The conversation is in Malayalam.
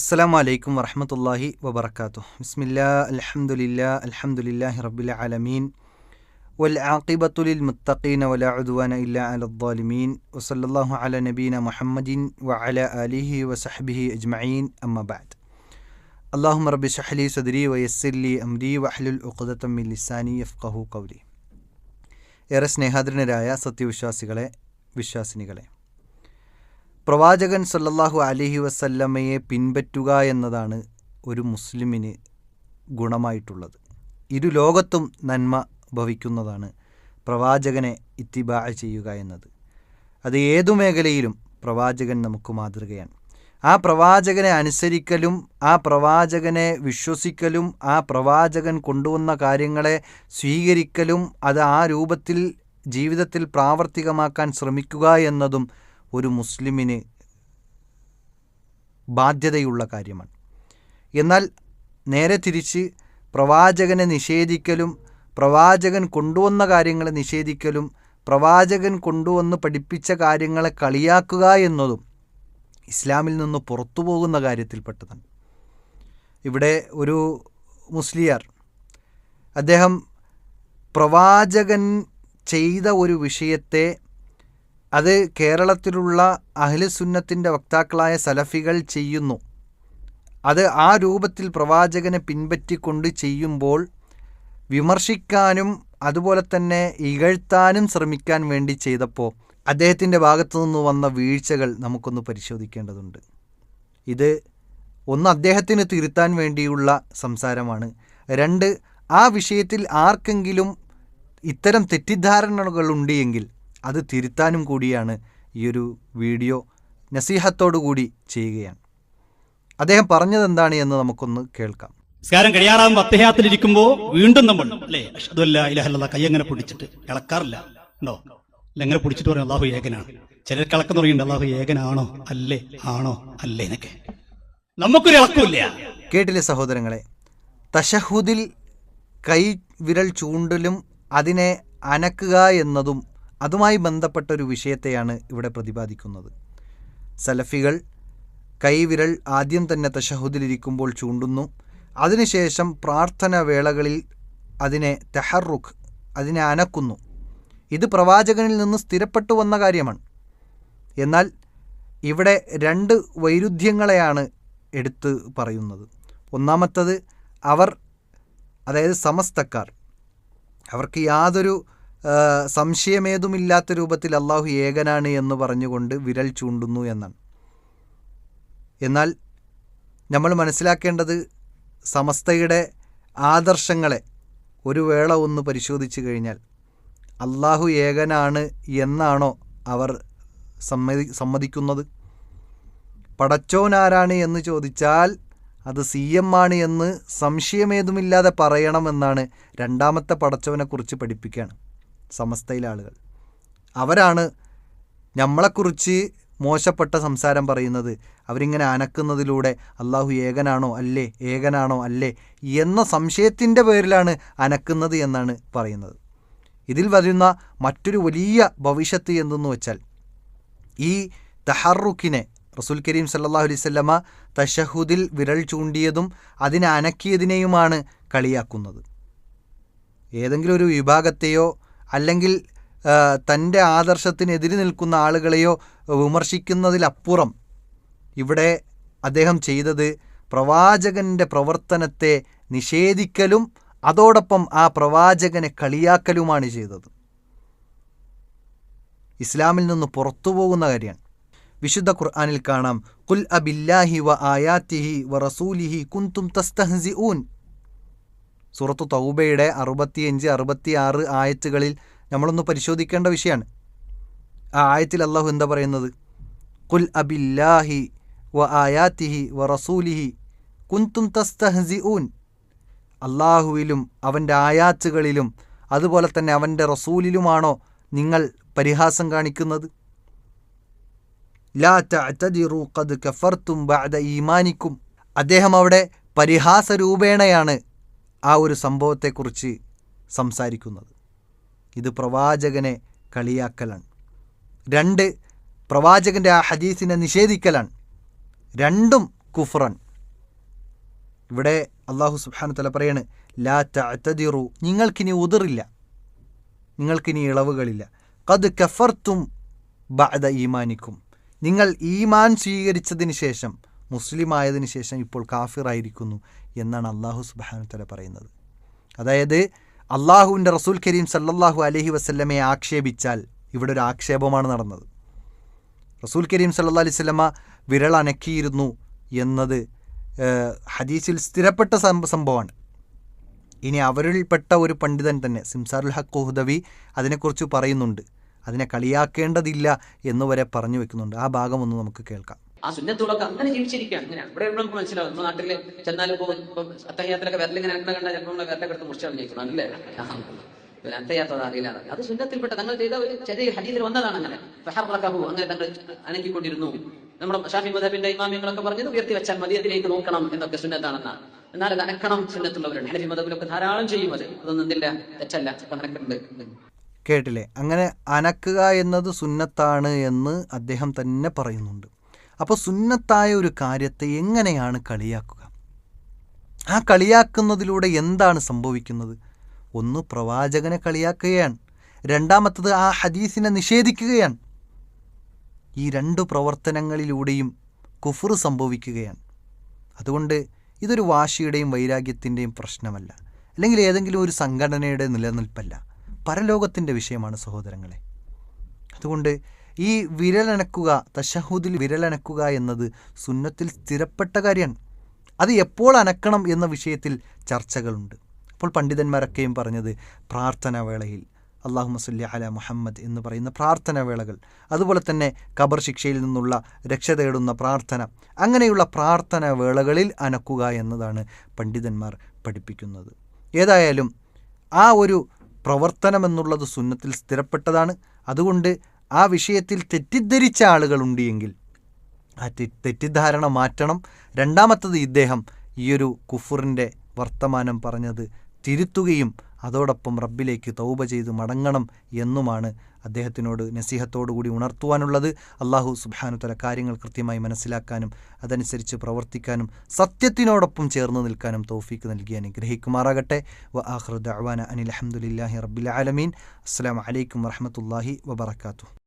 അസ്സാം വലൈക്കും വറഹമത്തല്ലാഹി വബർക്കാത്തു ബിസ്മില്ലാ അൽഹംദുലില്ലാ അൽഹംദുലില്ലാഹി റബ്ബിൽ ആലമീൻ والعاقبة للمتقين ولا عدوان إلا على الظالمين وصلى الله على نبينا محمد وعلى آله وصحبه أجمعين أما بعد اللهم رب اشرح لي صدري ويسر لي أمري واحلل عقدة من لساني يفقه قولي ഏറെ സ്നേഹാദരനരായ സത്യവിശ്വാസികളെ വിശ്വാസിനികളെ പ്രവാചകൻ സല്ലല്ലാഹു അലഹി വസല്ലമ്മയെ പിൻപറ്റുക എന്നതാണ് ഒരു മുസ്ലിമിന് ഗുണമായിട്ടുള്ളത്. ഇരു ലോകത്തും നന്മ ഭവിക്കുന്നതാണ് പ്രവാചകനെ ഇത്തിബാ ചെയ്യുക എന്നത്. അത് ഏതു മേഖലയിലും പ്രവാചകൻ നമുക്ക് മാതൃകയാണ്. ആ പ്രവാചകനെ അനുസരിക്കലും ആ പ്രവാചകനെ വിശ്വസിക്കലും ആ പ്രവാചകൻ കൊണ്ടുവന്ന കാര്യങ്ങളെ സ്വീകരിക്കലും അത് ആ രൂപത്തിൽ ജീവിതത്തിൽ പ്രാവർത്തികമാക്കാൻ ശ്രമിക്കുക എന്നതും ഒരു മുസ്ലിമിന് ബാധ്യതയുള്ള കാര്യമാണ്. എന്നാൽ നേരെ തിരിച്ച് പ്രവാചകനെ നിഷേധിക്കലും പ്രവാചകൻ കൊണ്ടുവന്ന കാര്യങ്ങളെ നിഷേധിക്കലും പ്രവാചകൻ കൊണ്ടുവന്ന് പഠിപ്പിച്ച കാര്യങ്ങളെ കളിയാക്കുക എന്നതും ഇസ്ലാമിൽ നിന്ന് പുറത്തു പോകുന്ന കാര്യത്തിൽപ്പെട്ടതാണ്. ഇവിടെ ഒരു മുസ്ലിയാർ അദ്ദേഹം പ്രവാചകൻ ചെയ്ത ഒരു വിഷയത്തെ അത് കേരളത്തിലുള്ള അഹ്ലുസുന്നത്തിന്റെ വക്താക്കളായ സലഫികൾ ചെയ്യുന്നു. അത് ആ രൂപത്തിൽ പ്രവാചകനെ പിൻപറ്റിക്കൊണ്ട് ചെയ്യുമ്പോൾ വിമർശിക്കാനും അതുപോലെ തന്നെ ഇകഴ്ത്താനും ശ്രമിക്കാൻ വേണ്ടി ചെയ്തപ്പോൾ അദ്ദേഹത്തിന്റെ ഭാഗത്തു നിന്ന് വന്ന വീഴ്ചകൾ നമുക്കൊന്ന് പരിശോധിക്കേണ്ടതുണ്ട്. ഇത് ഒന്ന് അദ്ദേഹത്തിന് തിരുത്താൻ വേണ്ടിയുള്ള സംസാരമാണ്. രണ്ട് ആ വിഷയത്തിൽ ആർക്കെങ്കിലും ഇത്തരം എങ്കിൽ അത് തിരുത്താനും കൂടിയാണ് ഈ ഒരു വീഡിയോ നസീഹത്തോടു കൂടി ചെയ്യുകയാണ്. അദ്ദേഹം പറഞ്ഞത് എന്താണ് എന്ന് നമുക്കൊന്ന് കേൾക്കാം. നിസ്കാരം കഴിയാറാകുമ്പോൾ അത്തഹ്യാത്തിലിരിക്കുമ്പോ വീണ്ടും നമ്മൾ അല്ലേ? അഷദല്ല ഇലഹല്ല കൈ അങ്ങനെ പിടിച്ചിട്ട്? ഇളക്കാറില്ല ഉണ്ടോ? അല്ല എങ്ങനെ പിടിച്ചിട്ട് പറയും? അള്ളാഹു ഏകനാണ്. ചിലർ കിളക്കം പറയുന്നുണ്ട് അള്ളാഹു ഏകനാണോ? അല്ലേ? ആണോ? അല്ലേ? എന്നൊക്കെ. നമുക്കൊരു ഇളക്കമില്ല. കേട്ടില്ലേ സഹോദരങ്ങളെ? തഷഹുദിൽ കൈ വിരൽ ചൂണ്ടലും അതിനെ അനക്കുക എന്നതും അതുമായി ബന്ധപ്പെട്ട ഒരു വിഷയത്തെയാണ് ഇവിടെ പ്രതിപാദിക്കുന്നത്. സലഫികൾ കൈവിരൽ ആദ്യം തന്നെ തഷഹുദിലിരിക്കുമ്പോൾ ചൂണ്ടുന്നു. അതിനുശേഷം പ്രാർത്ഥന വേളകളിൽ അതിനെ തെഹറുഖ് അതിനെ അനക്കുന്നു. ഇത് പ്രവാചകനിൽ നിന്ന് സ്ഥിരപ്പെട്ടു വന്ന കാര്യമാണ്. എന്നാൽ ഇവിടെ രണ്ട് വൈരുദ്ധ്യങ്ങളെയാണ് എടുത്ത് പറയുന്നത്. ഒന്നാമത്തത് അവർ അതായത് സമസ്തക്കാർ അവർക്ക് യാതൊരു സംശയമേതുമില്ലാത്ത രൂപത്തിൽ അള്ളാഹു ഏകനാണ് എന്ന് പറഞ്ഞുകൊണ്ട് വിരൽ ചൂണ്ടുന്നു എന്നാണ്. എന്നാൽ നമ്മൾ മനസ്സിലാക്കേണ്ടത് സമസ്തയുടെ ആദർശങ്ങളെ ഒരു വേള ഒന്ന് പരിശോധിച്ചു കഴിഞ്ഞാൽ അള്ളാഹു ഏകനാണ് എന്നാണോ അവർ സമ്മതി സമ്മതിക്കുന്നത്? പടച്ചോനാരാണ് എന്ന് ചോദിച്ചാൽ അത് സി എം ആണ് എന്ന് സംശയമേതുമില്ലാതെ പറയണമെന്നാണ് രണ്ടാമത്തെ പടച്ചവനെക്കുറിച്ച് പഠിപ്പിക്കുകയാണ് സമസ്തയിലെ ആളുകൾ. അവരാണ് നമ്മളെക്കുറിച്ച് മോശപ്പെട്ട സംസാരം പറയുന്നത്. അവരിങ്ങനെ അനക്കുന്നതിലൂടെ അള്ളാഹു ഏകനാണോ അല്ലേ? ഏകനാണോ അല്ലേ? എന്ന സംശയത്തിന്റെ പേരിലാണ് അനക്കുന്നത് എന്നാണ് പറയുന്നത്. ഇതിൽ വരുന്ന മറ്റൊരു വലിയ ഭവിഷ്യത്ത് എന്തെന്ന് വെച്ചാൽ ഈ തഹറുക്കിനെ റസൂൽ കരീം സല്ലാഹു അലൈവല്ലമ തഷഹുദിൽ വിരൽ ചൂണ്ടിയതും അതിനെ അനക്കിയതിനെയുമാണ് കളിയാക്കുന്നത്. ഏതെങ്കിലും ഒരു വിഭാഗത്തെയോ അല്ലെങ്കിൽ തന്റെ ആദർശത്തിനെതിരെ നിൽക്കുന്ന ആളുകളെയോ വിമർശിക്കുന്നതിലപ്പുറം ഇവിടെ അദ്ദേഹം ചെയ്തത് പ്രവാചകന്റെ പ്രവർത്തനത്തെ നിഷേധിക്കലും അതോടൊപ്പം ആ പ്രവാചകനെ കളിയാക്കലുമാണ് ചെയ്തത്. ഇസ്ലാമിൽ നിന്ന് പുറത്തു പോകുന്ന കാര്യമാണ്. വിശുദ്ധ ഖുർആാനിൽ കാണാം കുൽ അബില്ലാഹി വ ആയാത്തിഹി വ റസൂലിഹി കുന്തും തസ്തഹ്സി ഊൻ സുറത്തു തൗബയുടെ അറുപത്തിയഞ്ച് അറുപത്തിയാറ് ആയത്തുകളിൽ നമ്മളൊന്ന് പരിശോധിക്കേണ്ട വിഷയമാണ്. ആ ആയത്തിൽ അള്ളാഹു എന്താ പറയുന്നത്? കുൽ അബില്ലാഹി വ ആയാത്തിഹി വ റസൂലിഹി കുന്തും തസ്തഹ്സി ഊൻ അള്ളാഹുവിലും അവന്റെ ആയാത്തുകളിലും അതുപോലെ തന്നെ അവന്റെ റസൂലിലുമാണോ നിങ്ങൾ പരിഹാസം കാണിക്കുന്നത്? ലാ തഅ്തദിറു ഖദ് കഫർത്തും ബഅദ ഈമാനിക്കും. അദ്ദേഹം അവിടെ പരിഹാസ രൂപേണയാണ് ആ ഒരു സംഭവത്തെക്കുറിച്ച് സംസാരിക്കുന്നത്. ഇത് പ്രവാചകനെ കളിയാക്കലാണ്. രണ്ട് പ്രവാചകന്റെ ആ ഹദീസിനെ നിഷേധിക്കലാണ്. രണ്ടും കുഫ്രൻ ഇവിടെ അള്ളാഹു സുബ്ഹാനു തല പറയാണ് ലാ തഅതദിറു നിങ്ങൾക്കിനി ഉതിറില്ല. നിങ്ങൾക്കിനി ഇളവുകളില്ല. കത് കഫർത്തും ബഅദ ഈമാനിക്കും. നിങ്ങൾ ഈമാൻ സ്വീകരിച്ചതിന് ശേഷം മുസ്ലിം ആയതിനു ശേഷം ഇപ്പോൾ കാഫിറായിരിക്കുന്നു എന്നാണ് അള്ളാഹു സുബാനുത്തല തല പറയുന്നത്. അതായത് അള്ളാഹുവിന്റെ റസൂൽ കരീം സല്ലാഹു അലഹി വസ്ല്ലമയെ ആക്ഷേപിച്ചാൽ ഇവിടെ ഒരു ആക്ഷേപമാണ് നടന്നത്. റസൂൽ കരീം സല്ലാ അലൈഹി വസല്ലമ വിരൾ അനക്കിയിരുന്നു എന്നത് ഹദീസിൽ സ്ഥിരപ്പെട്ട സംഭവമാണ്. ഇനി അവരിൽപ്പെട്ട ഒരു പണ്ഡിതൻ തന്നെ സിംസാറുൽ ഹക്ക് ഹുദവി അതിനെക്കുറിച്ച് പറയുന്നുണ്ട്. അതിനെ കളിയാക്കേണ്ടതില്ല എന്ന് വരെ പറഞ്ഞു വെക്കുന്നുണ്ട്. ആ ഭാഗം ഒന്ന് നമുക്ക് കേൾക്കാം. ആ സുന്നത്തുകളൊക്കെ അങ്ങനെ ജീവിച്ചിരിക്കുക അങ്ങനെ ഇവിടെ നമുക്ക് മനസ്സിലാവും. നമ്മുടെ നാട്ടിൽ ചെന്നാലും പോകും ഇപ്പം അത്തഹ്യാത്തിലൊക്കെ വിരലിങ്ങനെ അങ്ങനെ കണ്ടാൽ ചിലപ്പോൾ നമ്മളെ വിരലൊക്കെ എടുത്ത് മുറിച്ചാൽ ജയിക്കണം അല്ലേ? അത്തയ്യാത്തത് അറിയില്ല. അത് സുന്നത്തിൽപ്പെട്ട തങ്ങൾ ചെയ്ത ഒരു ചെറിയ ഹരീതിൽ വന്നതാണ് അങ്ങനെ. ഫഹറഖഹു അങ്ങനെ തങ്ങൾ അനക്കിക്കൊണ്ടിരുന്നു നമ്മുടെ ഷാഫി മദബിന്റെ ഇമാമിയങ്ങളൊക്കെ പറഞ്ഞത് ഉയർത്തി വെച്ചാൽ മതി അതിലേക്ക് നോക്കണം എന്നൊക്കെ സുന്നത്താണെന്നാണ് എന്നാൽ അത് അനക്കണം സുന്നത്തുള്ളവരുണ്ട് ഹനഫി മദബിലൊക്കെ ധാരാളം ചെയ്യും അത്. അതൊന്നും എന്തില്ല തെറ്റല്ല. കേട്ടില്ലേ? അങ്ങനെ അനക്കുക എന്നത് സുന്നത്താണ് എന്ന് അദ്ദേഹം തന്നെ പറയുന്നുണ്ട്. അപ്പോൾ സുന്നത്തായ ഒരു കാര്യത്തെ എങ്ങനെയാണ് കളിയാക്കുക? ആ കളിയാക്കുന്നതിലൂടെ എന്താണ് സംഭവിക്കുന്നത്? ഒന്ന് പ്രവാചകനെ കളിയാക്കുകയാണ്. രണ്ടാമത്തത് ആ ഹദീസിനെ നിഷേധിക്കുകയാണ്. ഈ രണ്ട് പ്രവർത്തനങ്ങളിലൂടെയും കുഫർ സംഭവിക്കുകയാണ്. അതുകൊണ്ട് ഇതൊരു വാശിയുടെയും വൈരാഗ്യത്തിന്റെയും പ്രശ്നമല്ല. അല്ലെങ്കിൽ ഏതെങ്കിലും ഒരു സംഘടനയുടെ നിലനിൽപ്പല്ല. പരലോകത്തിന്റെ വിഷയമാണ് സഹോദരങ്ങളെ. അതുകൊണ്ട് ഈ വിരലനക്കുക തശഹൂദിൽ വിരലനക്കുക എന്നത് സുന്നത്തിൽ സ്ഥിരപ്പെട്ട കാര്യമാണ്. അത് എപ്പോൾ അനക്കണം എന്ന വിഷയത്തിൽ ചർച്ചകളുണ്ട്. അപ്പോൾ പണ്ഡിതന്മാരൊക്കെയും പറഞ്ഞത് പ്രാർത്ഥന വേളയിൽ അള്ളാഹു മസല്ല അല മുഹമ്മദ് എന്ന് പറയുന്ന പ്രാർത്ഥന വേളകൾ അതുപോലെ തന്നെ ഖബർ ശിക്ഷയിൽ നിന്നുള്ള രക്ഷ തേടുന്ന പ്രാർത്ഥന അങ്ങനെയുള്ള പ്രാർത്ഥന വേളകളിൽ അനക്കുക എന്നതാണ് പണ്ഡിതന്മാർ പഠിപ്പിക്കുന്നത്. ഏതായാലും ആ ഒരു പ്രവർത്തനം എന്നുള്ളത് സുന്നത്തിൽ സ്ഥിരപ്പെട്ടതാണ്. അതുകൊണ്ട് ആ വിഷയത്തിൽ തെറ്റിദ്ധരിച്ച ആളുകളുണ്ട് എങ്കിൽ ആ തെറ്റിദ്ധാരണ മാറ്റണം. രണ്ടാമത്തത് ഇദ്ദേഹം ഈയൊരു കുഫുറിന്റെ വർത്തമാനം പറഞ്ഞത് തിരുത്തുകയും അതോടൊപ്പം റബ്ബിലേക്ക് തൗബ ചെയ്ത് മടങ്ങണം എന്നുമാണ് അദ്ദേഹത്തിനോട് നസീഹത്തോടുകൂടി ഉണർത്തുവാനുള്ളത് അള്ളാഹു സുബാനു തല കാര്യങ്ങൾ കൃത്യമായി മനസ്സിലാക്കാനും അതനുസരിച്ച് പ്രവർത്തിക്കാനും സത്യത്തിനോടൊപ്പം ചേർന്ന് നിൽക്കാനും തോഫീക്ക് നൽകി അനുഗ്രഹിക്കുമാറാകട്ടെ. വ ആഹ്റദ് അവാന അനിൽ അഹമ്മദില്ലാഹി റബ്ബിൽ ആലമീൻ. അസ്സാം വലൈക്കും വറഹമത്തല്ലാഹി വബർക്കാത്തു